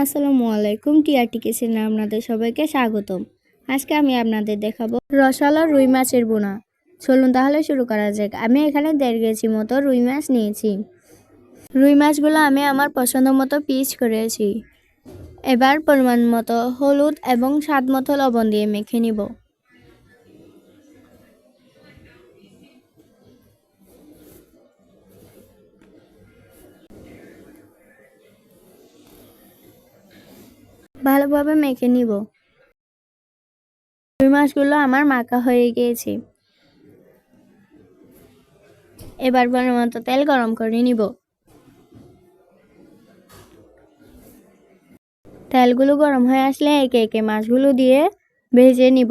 আসসালামু আলাইকুম টিআরটি কিচেনে আপনাদের সবাইকে স্বাগতম। আজকে আমি আপনাদের দেখাবো রসালো রুই মাছের বোনা। চলুন তাহলে শুরু করা যাক। আমি এখানে দেড় কেজি মতো রুই মাছ নিয়েছি। রুই মাছগুলো আমি আমার পছন্দ মতো পিস করেছি। এবার পরিমাণ মতো হলুদ এবং স্বাদ মতো লবণ দিয়ে মেখে নিব। ভালোভাবে মেখে নিব। রুই মাছগুলো আমার মাখা হয়ে গিয়েছে। এবার মতো তেল গরম করে নিব। তেলগুলো গরম হয়ে আসলে একে একে মাছগুলো দিয়ে ভেজে নিব।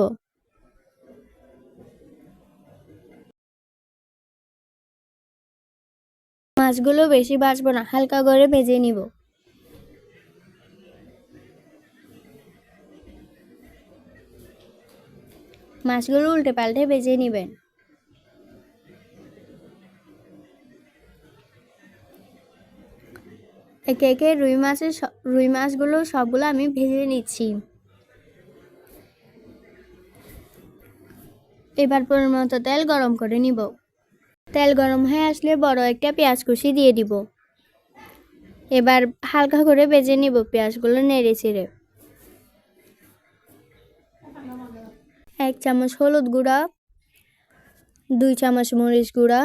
মাছগুলো বেশি ভাজবো না, হালকা করে ভেজে নিব। মাছগুলো উল্টে পাল্টে ভেজে নেবেন। একে একে রুই মাছের রুই মাছগুলো সবগুলো আমি ভেজে নিচ্ছি। এবার পরিমাণ মতো তেল গরম করে নিব। তেল গরম হয়ে আসলে বড় একটা পেঁয়াজ কুচি দিয়ে দিব। এবার হালকা করে ভেজে নিব পেঁয়াজগুলো নেড়ে চেড়ে। এক চামচ হলুদ গুঁড়া, দুই চামচ মরিচ গুঁড়া,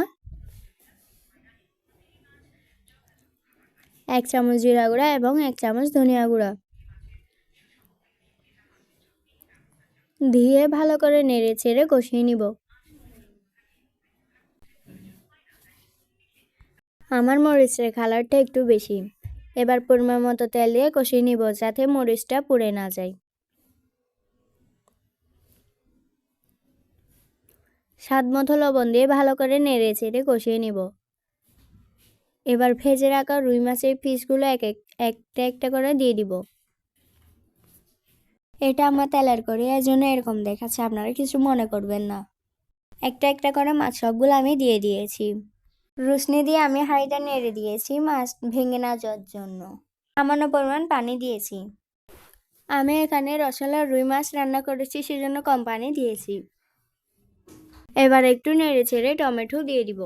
এক চামচ জিরা গুঁড়া এবং এক চামচ ধনিয়া গুঁড়া। দিয়ে ভালো করে নেড়ে চেড়ে কষিয়ে নিব। আমার মরিচের কালারটা একটু বেশি। এবার পরিমাণ মতো তেল দিয়ে কষিয়ে নিব যাতে মরিচটা পুড়ে না যায়। স্বাদ মতো লবণ দিয়ে ভালো করে নেড়ে চেড়ে কষিয়ে নিব। এবার ভেজে রাখা রুই মাছের পিসগুলো এক এক, একটা একটা করে দিয়ে দিব। এটা আমার তেলের করে এই জন্য এরকম দেখাচ্ছে, আপনারা কিছু মনে করবেন না। একটা একটা করে মাছ সবগুলো আমি দিয়ে দিয়েছি। রুসনি দিয়ে আমি হাঁড়িটা নেড়ে দিয়েছি মাছ ভেঙে না যাওয়ার জন্য। সামান্য পরিমাণ পানি দিয়েছি। আমি এখানে রসলা রুই মাছ রান্না করেছি, সেজন্য কম পানি দিয়েছি। এবার একটু নেড়ে ছেড়ে টমেটো দিয়ে দিব।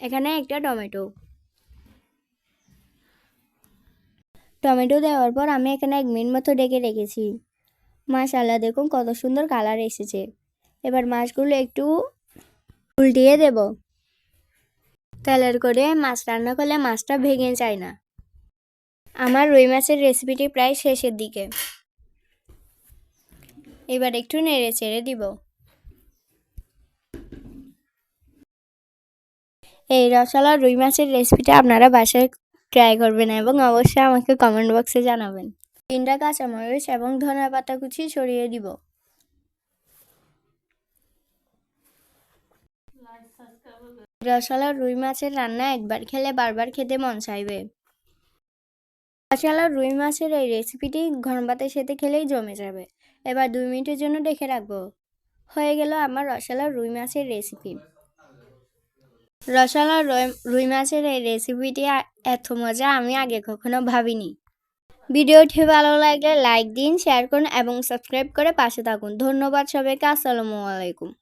এখানে একটা টমেটো। টমেটো দেওয়ার পর আমি এখানে এক মিনিট মতো ডেকে রেখেছি। মাশাল্লাহ দেখুন কত সুন্দর কালার এসেছে। এবার মাছগুলো একটু উল্টিয়ে দেব। তেলের করে মাছ রান্না করলে মাছটা ভেঙে যায় না। আমার রুই মাছের রেসিপিটি প্রায় শেষের দিকে। এবার একটু নেড়ে চেড়ে দিব। এই রসালা রুই মাছের রেসিপিটা আপনারা বাসায় ট্রাই করবেন এবং অবশ্যই আমাকে কমেন্ট বক্সে জানাবেন। তিনটা কাঁচামরিচ এবং ধনে পাতা কুচি ছড়িয়ে দিব। রসালা রুই মাছের রান্না একবার খেলে বারবার খেতে মন চাইবে। রসালা রুই মাছের এই রেসিপিটি ঘন ভাতের সাথে খেলেই জমে যাবে। এবার দুই মিনিটের জন্য দেখে রাখব। হয়ে গেল আমার রসালা রুই মাছের রেসিপি রসালা রুই- মাছের এই রেসিপিটি এত মজা আমি আগে কখনো ভাবিনি। ভিডিওটি ভালো লাগলে লাইক দিন শেয়ার করুন এবং সাবস্ক্রাইব করে পাশে থাকুন। ধন্যবাদ সবাইকে, আসসালামু আলাইকুম।